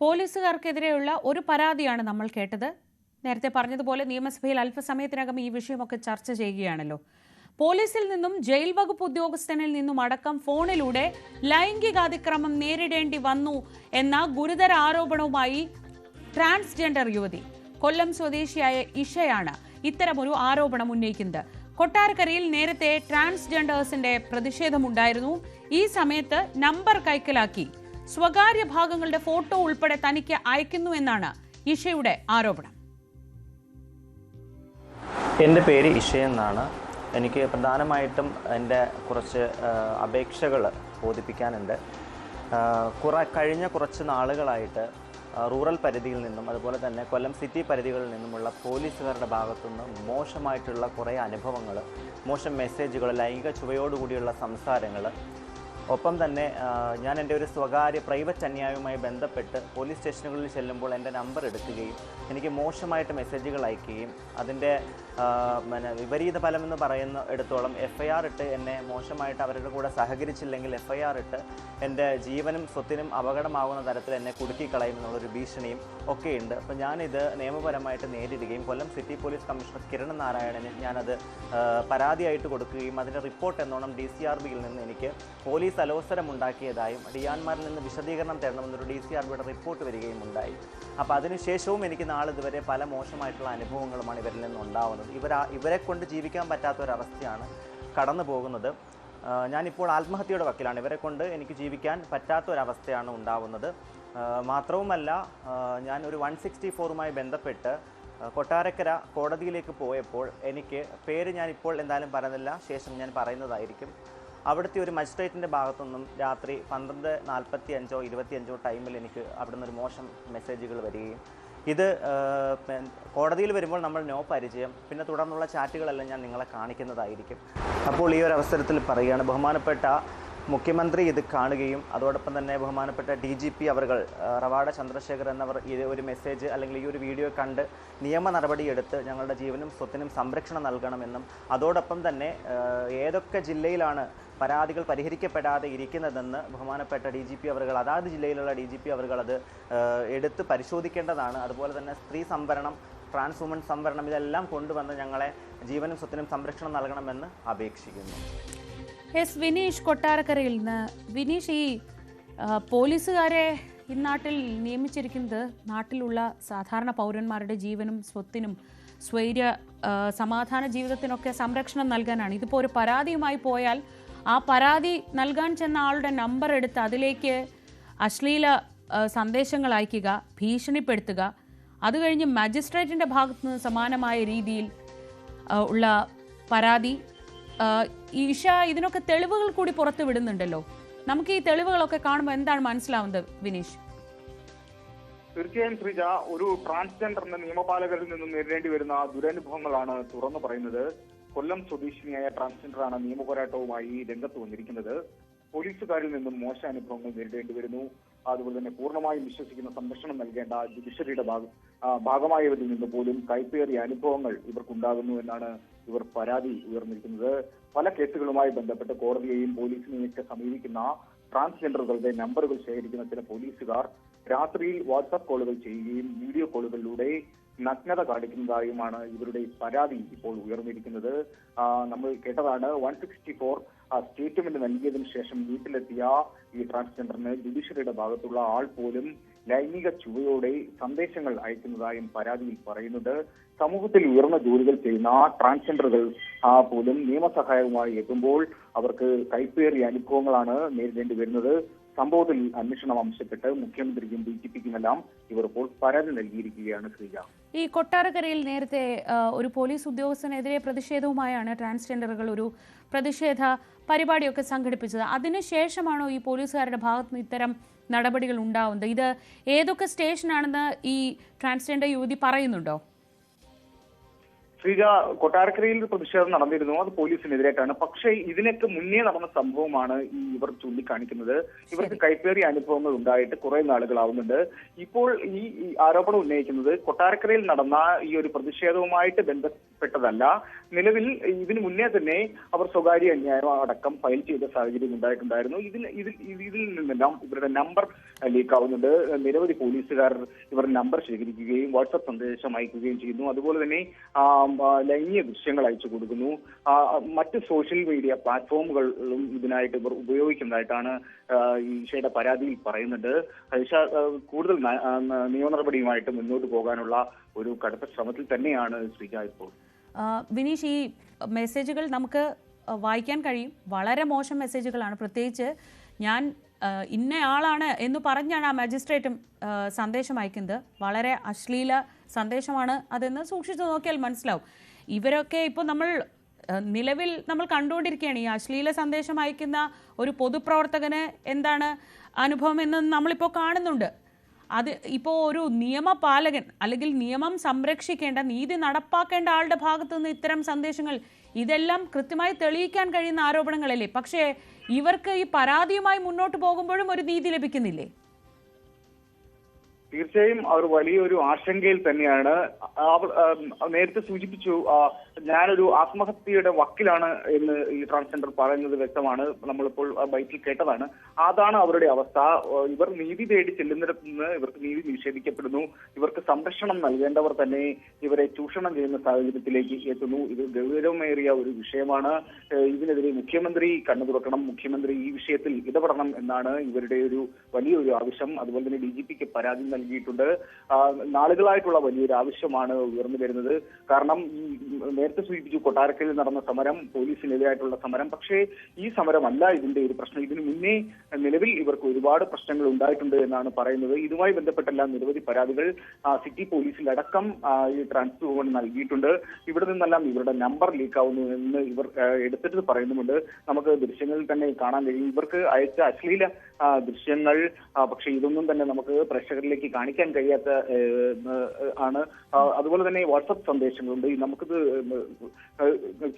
പോലീസുകാർക്കെതിരെയുള്ള ഒരു പരാതിയാണ് നമ്മൾ കേട്ടത്. നേരത്തെ പറഞ്ഞതുപോലെ നിയമസഭയിൽ അല്പസമയത്തിനകം ഈ വിഷയമൊക്കെ ചർച്ച ചെയ്യുകയാണല്ലോ. പോലീസിൽ നിന്നും ജയിൽ വകുപ്പ് ഉദ്യോഗസ്ഥനിൽ നിന്നും അടക്കം ഫോണിലൂടെ ലൈംഗികാതിക്രമം നേരിടേണ്ടി വന്നു എന്ന ഗുരുതര ആരോപണവുമായി ട്രാൻസ്ജെൻഡർ യുവതി കൊല്ലം സ്വദേശിയായ ഇഷയാണ് ഇത്തരമൊരു ആരോപണം ഉന്നയിക്കുന്നത്. കൊട്ടാരക്കരയിൽ നേരത്തെ ട്രാൻസ്ജെൻഡേഴ്സിന്റെ പ്രതിഷേധമുണ്ടായിരുന്നു. ഈ സമയത്ത് നമ്പർ കൈക്കലാക്കി സ്വകാര്യ ഭാഗങ്ങളുടെ ഫോട്ടോ ഉൾപ്പെടെ തനിക്ക് അയക്കുന്നു എന്നാണ് ഇഷയുടെ ആരോപണം. എന്റെ പേര് ഇഷ എന്നാണ്. എനിക്ക് പ്രധാനമായിട്ടും എന്റെ കുറച്ച് അപേക്ഷകൾ ബോധിപ്പിക്കാനുണ്ട്. കുറ കഴിഞ്ഞ കുറച്ച് നാളുകളായിട്ട് റൂറൽ പരിധിയിൽ നിന്നും അതുപോലെ തന്നെ കൊല്ലം സിറ്റി പരിധികളിൽ നിന്നുമുള്ള പോലീസുകാരുടെ ഭാഗത്തുനിന്ന് മോശമായിട്ടുള്ള കുറേ അനുഭവങ്ങൾ മോശം മെസ്സേജുകൾ ലൈംഗിക ചുവയോടുകൂടിയുള്ള സംസാരങ്ങൾ ഒപ്പം തന്നെ ഞാൻ എന്റെ ഒരു സ്വകാര്യ പ്രൈവറ്റ് അന്യായവുമായി ബന്ധപ്പെട്ട് പോലീസ് സ്റ്റേഷനുകളിൽ ചെല്ലുമ്പോൾ എന്റെ നമ്പർ എടുക്കുകയും എനിക്ക് മോശമായിട്ട് മെസ്സേജുകൾ അയക്കുകയും അതിന്റെ പിന്നെ വിപരീത ഫലം എന്ന് പറയുന്ന എടുത്തോളം എഫ് ഐ ആർ ഇട്ട് എന്നെ മോശമായിട്ട് അവരുടെ കൂടെ സഹകരിച്ചില്ലെങ്കിൽ എഫ് ഐ ആർ ഇട്ട് എന്റെ ജീവനും സ്വത്തിനും അപകടമാകുന്ന തരത്തിൽ എന്നെ കുടുക്കിക്കളയും എന്നുള്ളൊരു ഭീഷണിയും ഒക്കെയുണ്ട്. അപ്പോൾ ഞാനിത് നിയമപരമായിട്ട് നേരിടുകയും Kollam city police commissioner Kiran നാരായണന് ഞാനത് പരാതിയായിട്ട് കൊടുക്കുകയും അതിന്റെ റിപ്പോർട്ട് എന്നോണം ഡി സി ആർ ബിയിൽ നിന്ന് എനിക്ക് പോലീസ് അലോസരം ഉണ്ടാക്കിയതായും ഡിയാൻമാരിൽ നിന്ന് വിശദീകരണം തരണമെന്നൊരു ഡി സി ആർ ബിയുടെ റിപ്പോർട്ട് വരികയും ഉണ്ടായി. അപ്പോൾ അതിനുശേഷവും എനിക്ക് നാളിതുവരെ പല മോശമായിട്ടുള്ള അനുഭവങ്ങളുമാണ് ഇവരിൽ നിന്ന് ഉണ്ടാവുന്നത് ഇവർ ഇവരെ കൊണ്ട് ജീവിക്കാൻ പറ്റാത്ത ഒരവസ്ഥയാണ് കടന്നു പോകുന്നത്. ഞാനിപ്പോൾ ആത്മഹത്യയുടെ വക്കിലാണ്. ഇവരെ കൊണ്ട് എനിക്ക് ജീവിക്കാൻ പറ്റാത്ത ഒരവസ്ഥയാണ് ഉണ്ടാവുന്നത് മാത്രവുമല്ല ഞാൻ ഒരു വൺ സിക്സ്റ്റി ഫോറുമായി ബന്ധപ്പെട്ട് കൊട്ടാരക്കര കോടതിയിലേക്ക് പോയപ്പോൾ എനിക്ക് പേര് ഞാൻ ഇപ്പോൾ എന്തായാലും പറയുന്നില്ല. ശേഷം ഞാൻ പറയുന്നതായിരിക്കും. അവിടുത്തെ ഒരു മജിസ്ട്രേറ്റിന്റെ ഭാഗത്തുനിന്നും രാത്രി പന്ത്രണ്ട് നാൽപ്പത്തി അഞ്ചോ ഇരുപത്തിയഞ്ചോ ടൈമിൽ എനിക്ക് അവിടുന്ന് ഒരു മോശം മെസ്സേജുകൾ വരികയും ഇത് കോടതിയിൽ വരുമ്പോൾ നമ്മൾ നോ പരിചയം പിന്നെ തുടർന്നുള്ള ചാറ്റുകളെല്ലാം ഞാൻ നിങ്ങളെ കാണിക്കുന്നതായിരിക്കും. അപ്പോൾ ഈ ഒരു അവസരത്തിൽ പറയുകയാണ് ബഹുമാനപ്പെട്ട മുഖ്യമന്ത്രി ഇത് കാണുകയും അതോടൊപ്പം തന്നെ ബഹുമാനപ്പെട്ട ഡി ജി പി അവർ റവാഡ ചന്ദ്രശേഖർ എന്നവർ ഈ ഒരു മെസ്സേജ് അല്ലെങ്കിൽ ഈ ഒരു വീഡിയോ കണ്ട് നിയമ നടപടിയെടുത്ത് ഞങ്ങളുടെ ജീവനും സ്വത്തിനും സംരക്ഷണം നൽകണമെന്നും അതോടൊപ്പം തന്നെ ഏതൊക്കെ ജില്ലയിലാണ് പരാതികൾ പരിഹരിക്കപ്പെടാതെ ഇരിക്കുന്നതെന്ന് ബഹുമാനപ്പെട്ട ഡി ജി പി അവർ അതാത് ജില്ലയിലുള്ള ഡി ജി പി അവർ അത് എടുത്ത് പരിശോധിക്കേണ്ടതാണ്. അതുപോലെ തന്നെ സ്ത്രീ സംവരണം ട്രാൻസ് വുമൺ സംവരണം ഇതെല്ലാം കൊണ്ടുവന്ന് ഞങ്ങളെ ജീവനും സ്വത്തിനും സംരക്ഷണം നൽകണമെന്ന് അപേക്ഷിക്കുന്നു. എസ് വിനീഷ് കൊട്ടാരക്കരയിൽ നിന്ന്. വിനീഷ് ഈ പോലീസുകാരെ ഈ നാട്ടിൽ നിയമിച്ചിരിക്കുന്നത് നാട്ടിലുള്ള സാധാരണ പൗരന്മാരുടെ ജീവനും സ്വത്തിനും സ്വൈര്യ സമാധാന ജീവിതത്തിനൊക്കെ സംരക്ഷണം നൽകാനാണ്. ഇതിപ്പോൾ ഒരു പരാതിയുമായി പോയാൽ ആ പരാതി നൽകാൻ ചെന്ന ആളുടെ നമ്പർ എടുത്ത് അതിലേക്ക് അശ്ലീല സന്ദേശങ്ങൾ അയക്കുക ഭീഷണിപ്പെടുത്തുക. അത് കഴിഞ്ഞ് മജിസ്ട്രേറ്റിന്റെ ഭാഗത്തു നിന്ന് സമാനമായ രീതിയിൽ ഉള്ള പരാതി ഈഷ ഇതിനൊക്കെ തെളിവുകൾ കൂടി പുറത്തു വിടുന്നുണ്ടല്ലോ. നമുക്ക് ഈ തെളിവുകളൊക്കെ കാണുമ്പോൾ എന്താണ് മനസ്സിലാവുന്നത് വിനീഷ്? തീർച്ചയായും ശ്രീജ ഒരു ട്രാൻസ്ജെൻഡറിന് നിയമപാലകരിൽ നിന്നും നേരിടേണ്ടി വരുന്ന ദുരനുഭവങ്ങളാണ് തുറന്നു പറയുന്നത്. കൊല്ലം സ്വദേശിനിയായ ട്രാൻസ്ജെൻഡറാണ് നിയമപോരാട്ടവുമായി രംഗത്ത് വന്നിരിക്കുന്നത്. പോലീസുകാരിൽ നിന്നും മോശ അനുഭവങ്ങൾ നേരിടേണ്ടി വരുന്നു. അതുപോലെ തന്നെ പൂർണമായും വിശ്വസിക്കുന്ന സംരക്ഷണം നൽകേണ്ട ജുഡീഷ്യറിയുടെ ഭാഗമായവരിൽ നിന്ന് പോലും കൈപ്പേറിയ അനുഭവങ്ങൾ ഇവർക്കുണ്ടാകുന്നു എന്നാണ് ഇവർ പരാതി ഉയർന്നിരിക്കുന്നത്. പല കേസുകളുമായി ബന്ധപ്പെട്ട് കോടതിയെയും പോലീസിനെയും ഒക്കെ സമീപിക്കുന്ന ട്രാൻസ്ജെൻഡറുകളുടെ നമ്പറുകൾ ശേഖരിക്കുന്ന ചില പോലീസുകാർ രാത്രിയിൽ വാട്സാപ്പ് കോളുകൾ ചെയ്യുകയും വീഡിയോ കോളുകളിലൂടെ നഗ്നത കാണിക്കുന്നതായുമാണ് ഇവരുടെ പരാതി ഇപ്പോൾ ഉയർന്നിരിക്കുന്നത്. നമ്മൾ കേട്ടതാണ് വൺ സിക്സ്റ്റി ഫോർ സ്റ്റേറ്റ്മെന്റ് നൽകിയതിനു ശേഷം വീട്ടിലെത്തിയ ഈ ട്രാൻസ്ജെൻഡറിന് ജുഡീഷ്യറിയുടെ ഭാഗത്തുള്ള ആൾ പോലും ലൈംഗിക ചുവയോടെ സന്ദേശങ്ങൾ അയക്കുന്നതായും പരാതിയിൽ പറയുന്നുണ്ട്. സമൂഹത്തിൽ ഉയർന്ന ജോലികൾ ചെയ്യുന്ന ട്രാൻസ്ജെൻഡറുകൾ ആ പോലും നിയമസഹായവുമായി എത്തുമ്പോൾ അവർക്ക് കൈപ്പേറിയ അനുഭവങ്ങളാണ് നേരിടേണ്ടി വരുന്നത്. സംഭവത്തിൽ അന്വേഷണം ആവശ്യപ്പെട്ട് മുഖ്യമന്ത്രിക്കും ഡി ജി പിക്കുമെല്ലാം ഇവർ ഇപ്പോൾ പരാതി നൽകിയിരിക്കുകയാണ് ശ്രീജ. ഈ കൊട്ടാരക്കരയിൽ നേരത്തെ ഒരു പോലീസ് ഉദ്യോഗസ്ഥനെതിരെ പ്രതിഷേധവുമായാണ് ട്രാൻസ്ജെൻഡറുകൾ ഒരു പ്രതിഷേധ പരിപാടിയൊക്കെ സംഘടിപ്പിച്ചത്. അതിനുശേഷമാണോ ഈ പോലീസുകാരുടെ ഭാഗത്ത് നിന്ന് ഇത്തരം നടപടികൾ ഉണ്ടാവുന്നത്? ഇത് ഏതൊക്കെ സ്റ്റേഷനാണെന്ന് ഈ ട്രാൻസ്ജെൻഡർ യുവതി പറയുന്നുണ്ടോ? ശ്രീജ കൊട്ടാരക്കരയിൽ ഒരു പ്രതിഷേധം നടന്നിരുന്നു. അത് പോലീസിനെതിരായിട്ടാണ്. പക്ഷേ ഇതിനൊക്കെ മുന്നേ നടന്ന സംഭവമാണ് ഈ ഇവർ ചൂണ്ടിക്കാണിക്കുന്നത്. ഇവർക്ക് കൈപ്പേറിയ അനുഭവങ്ങൾ ഉണ്ടായിട്ട് കുറെ നാളുകളാവുന്നുണ്ട്. ഇപ്പോൾ ഈ ആരോപണം ഉന്നയിക്കുന്നത് കൊട്ടാരക്കരയിൽ നടന്ന ഈ ഒരു പ്രതിഷേധവുമായിട്ട് ബന്ധപ്പെട്ടതല്ല. നിലവിൽ ഇതിനു മുന്നേ തന്നെ അവർ സ്വകാര്യ അന്യായം അടക്കം ഫയൽ ചെയ്ത സാഹചര്യം ഉണ്ടായിട്ടുണ്ടായിരുന്നു. ഇതിൽ ഇതിൽ ഇതിൽ നിന്നെല്ലാം ഇവരുടെ നമ്പർ ലീക്ക് ആവുന്നുണ്ട് നിരവധി പോലീസുകാർ ഇവരുടെ നമ്പർ ശേഖരിക്കുകയും വാട്സപ്പ് സന്ദേശം അയക്കുകയും ചെയ്യുന്നു. അതുപോലെ തന്നെ ലൈംഗിക ദൃശ്യങ്ങൾ അയച്ചു കൊടുക്കുന്നു. മറ്റ് സോഷ്യൽ മീഡിയ പ്ലാറ്റ്ഫോമുകളും ഇതിനായിട്ട് ഇവർ ഉപയോഗിക്കുന്നതായിട്ടാണ് ഈശയുടെ പരാതിയിൽ പറയുന്നുണ്ട് ഇഷ കൂടുതൽ നിയമ നടപടിയുമായിട്ട് മുന്നോട്ട് പോകാനുള്ള ഒരു കടുത്ത ശ്രമത്തിൽ തന്നെയാണ് ശ്രീജ ഇപ്പോൾ. വിനീഷ് ഈ മെസ്സേജുകൾ നമുക്ക് വായിക്കാൻ കഴിയും. വളരെ മോശം മെസ്സേജുകളാണ്. പ്രത്യേകിച്ച് ഞാൻ ഇന്നയാളാണ് എന്ന് പറഞ്ഞാണ് ആ മജിസ്ട്രേറ്റും സന്ദേശം അയക്കുന്നത്. വളരെ അശ്ലീല സന്ദേശമാണ് അതെന്ന് സൂക്ഷിച്ചു നോക്കിയാൽ മനസ്സിലാവും. ഇവരൊക്കെ ഇപ്പോൾ നമ്മൾ നിലവിൽ നമ്മൾ കണ്ടുകൊണ്ടിരിക്കുകയാണ്. ഈ അശ്ലീല സന്ദേശം അയക്കുന്ന ഒരു പൊതുപ്രവർത്തകന് എന്താണ് അനുഭവം എന്ന് നമ്മളിപ്പോൾ കാണുന്നുണ്ട്. അത് ഇപ്പോൾ ഒരു നിയമപാലകൻ അല്ലെങ്കിൽ നിയമം സംരക്ഷിക്കേണ്ട നീതി നടപ്പാക്കേണ്ട ആളുടെ ഭാഗത്തു നിന്ന് ഇത്തരം സന്ദേശങ്ങൾ ഇതെല്ലാം കൃത്യമായി തെളിയിക്കാൻ കഴിയുന്ന ആരോപണങ്ങളല്ലേ? പക്ഷേ ഇവർക്ക് ഈ പരാതിയുമായി മുന്നോട്ട് പോകുമ്പോഴും ഒരു നീതി ലഭിക്കുന്നില്ലേ? തീർച്ചയായും അവർ വലിയൊരു ആശങ്കയിൽ തന്നെയാണ്. നേരത്തെ സൂചിപ്പിച്ചു ഞാനൊരു ആത്മഹത്യയുടെ വക്കിലാണ് എന്ന് ഈ ട്രാൻസ്ജെൻഡർ പറയുന്നത് വ്യക്തമാണ്. നമ്മളിപ്പോൾ ബൈക്കിൽ കേട്ടതാണ്. അതാണ് അവരുടെ അവസ്ഥ. ഇവർ നീതി തേടി ചെല്ലുന്നിടത്ത് നിന്ന് ഇവർക്ക് നീതി നിഷേധിക്കപ്പെടുന്നു. ഇവർക്ക് സംരക്ഷണം നൽകേണ്ടവർ തന്നെ ഇവരെ ചൂഷണം ചെയ്യുന്ന സാഹചര്യത്തിലേക്ക് എത്തുന്നു. ഇത് ഗൗരവമേറിയ ഒരു വിഷയമാണ്. ഇതിനെതിരെ മുഖ്യമന്ത്രി കണ്ണു തുറക്കണം. മുഖ്യമന്ത്രി ഈ വിഷയത്തിൽ ഇടപെടണം എന്നാണ് ഇവരുടെ ഒരു വലിയൊരു ആവശ്യം. അതുപോലെ തന്നെ ഡി ജി പിക്ക് പരാതി നൽകിയിട്ടുണ്ട്. നാളുകളായിട്ടുള്ള വലിയൊരു ആവശ്യമാണ് ഉയർന്നു വരുന്നത്. കാരണം ഈ നേരത്തെ സൂചിപ്പിച്ചു കൊട്ടാരക്കരയിൽ നടന്ന സമരം പോലീസിനെതിരായിട്ടുള്ള സമരം. പക്ഷേ ഈ സമരമല്ല ഇതിന്റെ ഒരു പ്രശ്നം. ഇതിനു മുന്നേ നിലവിൽ ഇവർക്ക് ഒരുപാട് പ്രശ്നങ്ങൾ ഉണ്ടായിട്ടുണ്ട് എന്നാണ് പറയുന്നത്. ഇതുമായി ബന്ധപ്പെട്ടെല്ലാം നിരവധി പരാതികൾ സിറ്റി പോലീസിലടക്കം ഈ ട്രാൻസ്ഫർ വുമൺ നൽകിയിട്ടുണ്ട്. ഇവിടെ നിന്നെല്ലാം ഇവരുടെ നമ്പർ ലീക്ക് ആവുന്നു എന്ന് ഇവർ എടുത്തിട്ട് പറയുന്നുമുണ്ട്. നമുക്ക് ദൃശ്യങ്ങളിൽ തന്നെ കാണാൻ കഴിയും. ഇവർക്ക് അയച്ച അശ്ലീല ദൃശ്യങ്ങൾ പക്ഷേ ഇതൊന്നും തന്നെ നമുക്ക് പ്രേക്ഷകരിലേക്ക് കാണിക്കാൻ കഴിയാത്ത ആണ്. അതുപോലെ തന്നെ വാട്സപ്പ് സന്ദേശങ്ങളുണ്ട്. നമുക്കിത്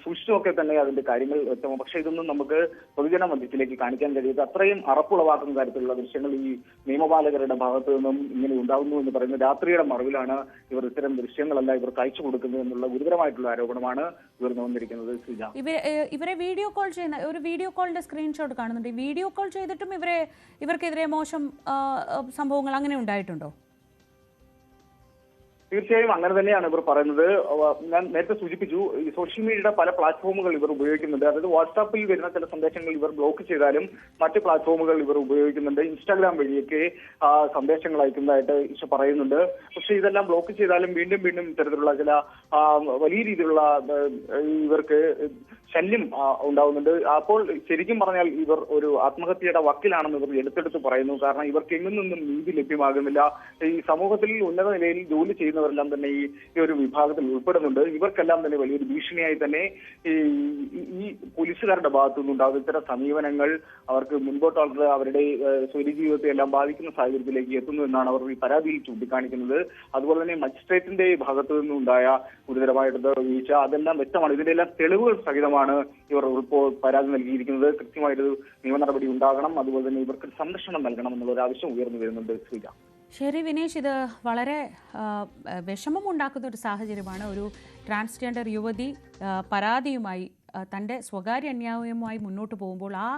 സൂക്ഷിച്ചു നോക്കിയാൽ തന്നെ അതിന്റെ കാര്യങ്ങൾ വ്യക്തമാണ് പക്ഷേ ഇതൊന്നും നമുക്ക് പൊതുജന മധ്യത്തിലേക്ക് കാണിക്കാൻ കഴിയാത്ത അത്രയും അറപ്പുളവാക്കുന്ന തരത്തിലുള്ള ദൃശ്യങ്ങൾ ഈ നിയമപാലകരുടെ ഭാഗത്തു നിന്നും ഇങ്ങനെ ഉണ്ടാകുന്നു എന്ന് പറയുന്നത് രാത്രിയുടെ മറവിലാണ് ഇവർ ഇത്തരം ദൃശ്യങ്ങളല്ല ഇവർ കഴിച്ചു കൊടുക്കുന്നത് എന്നുള്ള ഗുരുതരമായിട്ടുള്ള ആരോപണമാണ് ഉയർന്നു വന്നിരിക്കുന്നത് ശ്രീജ. ഇവരെ വീഡിയോ കോൾ ചെയ്യുന്ന ഒരു വീഡിയോ കോളിന്റെ സ്ക്രീൻഷോട്ട് കാണുന്നുണ്ട്. വീഡിയോ കോൾ ചെയ്തിട്ടും ഇവരെ ഇവർക്കെതിരെ മോശം സംഭവങ്ങൾ അങ്ങനെ ഉണ്ടായിട്ടുണ്ടോ? തീർച്ചയായും അങ്ങനെ തന്നെയാണ് ഇവർ പറയുന്നത്. ഞാൻ നേരത്തെ സൂചിപ്പിച്ചു ഈ സോഷ്യൽ മീഡിയയുടെ പല പ്ലാറ്റ്ഫോമുകൾ ഇവർ ഉപയോഗിക്കുന്നുണ്ട്. അതായത് വാട്സാപ്പിൽ വരുന്ന ചില സന്ദേശങ്ങൾ ഇവർ ബ്ലോക്ക് ചെയ്താലും മറ്റ് പ്ലാറ്റ്ഫോമുകൾ ഇവർ ഉപയോഗിക്കുന്നുണ്ട്. ഇൻസ്റ്റാഗ്രാം വഴിയൊക്കെ സന്ദേശങ്ങൾ അയക്കുന്നതായിട്ട് പറയുന്നുണ്ട്. പക്ഷേ ഇതെല്ലാം ബ്ലോക്ക് ചെയ്താലും വീണ്ടും വീണ്ടും ഇത്തരത്തിലുള്ള ചില വലിയ രീതിയിലുള്ള ഇവർക്ക് ശല്യം ഉണ്ടാവുന്നുണ്ട്. അപ്പോൾ ശരിക്കും പറഞ്ഞാൽ ഇവർ ഒരു ആത്മഹത്യയുടെ വക്കിലാണെന്ന് ഇവർ എടുത്തെടുത്ത് പറയുന്നു. കാരണം ഇവർക്ക് എങ്ങും നിന്നും നീതി ലഭ്യമാകുന്നില്ല. ഈ സമൂഹത്തിൽ ഉന്നത നിലയിൽ ജോലി ചെയ്യുന്നവരെല്ലാം തന്നെ ഈ ഒരു വിഭാഗത്തിൽ ഉൾപ്പെടുന്നുണ്ട്. ഇവർക്കെല്ലാം തന്നെ വലിയൊരു ഭീഷണിയായി തന്നെ ഈ പോലീസുകാരുടെ ഭാഗത്തു നിന്നുണ്ടാകുന്ന ഇത്തരം സമീപനങ്ങൾ അവർക്ക് മുൻപോട്ടുള്ള അവരുടെ സ്വൈര്യ ജീവിതത്തെ എല്ലാം ബാധിക്കുന്ന സാഹചര്യത്തിലേക്ക് എത്തുന്നു എന്നാണ് അവർ ഈ പരാതിയിൽ ചൂണ്ടിക്കാണിക്കുന്നത്. അതുപോലെ തന്നെ മജിസ്ട്രേറ്റിന്റെ ഭാഗത്തു നിന്നുണ്ടായ ഗുരുതരമായിട്ടുള്ള വീഴ്ച അതെല്ലാം വ്യക്തമാണ്. ഇതിന്റെ എല്ലാം തെളിവുകൾ സഹിതമാണ് ഇവർ ഇപ്പോൾ പരാതി നൽകിയിരിക്കുന്നത്. കൃത്യമായൊരു നിയമ നടപടി ഉണ്ടാകണം. അതുപോലെ തന്നെ ഇവർക്ക് സംരക്ഷണം നൽകണം എന്നുള്ള ഒരു ആവശ്യം ഉയർന്നു വരുന്നുണ്ട് ശ്രീജ ശരി വിനേഷ് ഇത് വളരെ വിഷമമുണ്ടാക്കുന്ന ഒരു സാഹചര്യമാണ്. ഒരു ട്രാൻസ്ജെൻഡർ യുവതി പരാതിയുമായി തന്റെ സ്വകാര്യ അന്യായവുമായി മുന്നോട്ട് പോകുമ്പോൾ ആ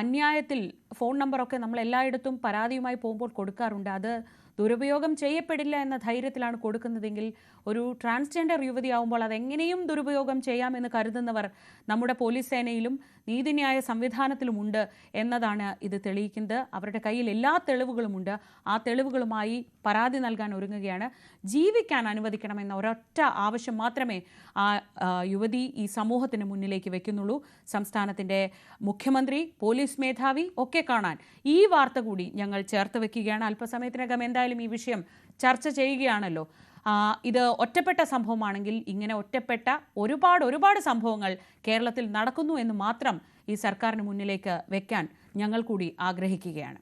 അന്യായത്തിൽ ഫോൺ നമ്പറൊക്കെ നമ്മൾ എല്ലായിടത്തും പരാതിയുമായി പോകുമ്പോൾ കൊടുക്കാറുണ്ട്. അത് ദുരുപയോഗം ചെയ്യപ്പെടില്ല എന്ന ധൈര്യത്തിലാണ് കൊടുക്കുന്നതെങ്കിൽ ഒരു ട്രാൻസ്ജെൻഡർ യുവതിയാവുമ്പോൾ അതെങ്ങനെയും ദുരുപയോഗം ചെയ്യാമെന്ന് കരുതുന്നവർ നമ്മുടെ പോലീസ് സേനയിലും നീതിന്യായ സംവിധാനത്തിലുമുണ്ട് എന്നതാണ് ഇത് തെളിയിക്കുന്നത്. അവരുടെ കയ്യിൽ എല്ലാ തെളിവുകളുമുണ്ട്. ആ തെളിവുകളുമായി പരാതി നൽകാൻ ഒരുങ്ങുകയാണ്. ജീവിക്കാൻ അനുവദിക്കണമെന്ന ഒരൊറ്റ ആവശ്യം മാത്രമേ ആ യുവതി ഈ സമൂഹത്തിന് മുന്നിലേക്ക് വെക്കുന്നുള്ളൂ. സംസ്ഥാനത്തിന്റെ മുഖ്യമന്ത്രി പോലീസ് മേധാവി ഒക്കെ കാണാൻ ഈ വാർത്ത കൂടി ഞങ്ങൾ ചേർത്ത് വെക്കുകയാണ്. അല്പസമയത്തിനകം എന്തായാലും ഈ വിഷയം ചർച്ച ചെയ്യുകയാണല്ലോ. ഇത് ഒറ്റപ്പെട്ട സംഭവമാണെങ്കിൽ ഇങ്ങനെ ഒറ്റപ്പെട്ട ഒരുപാട് ഒരുപാട് സംഭവങ്ങൾ കേരളത്തിൽ നടക്കുന്നു എന്ന് മാത്രം ഈ സർക്കാരിന് മുന്നിലേക്ക് വെക്കാൻ ഞങ്ങൾ കൂടി ആഗ്രഹിക്കുകയാണ്.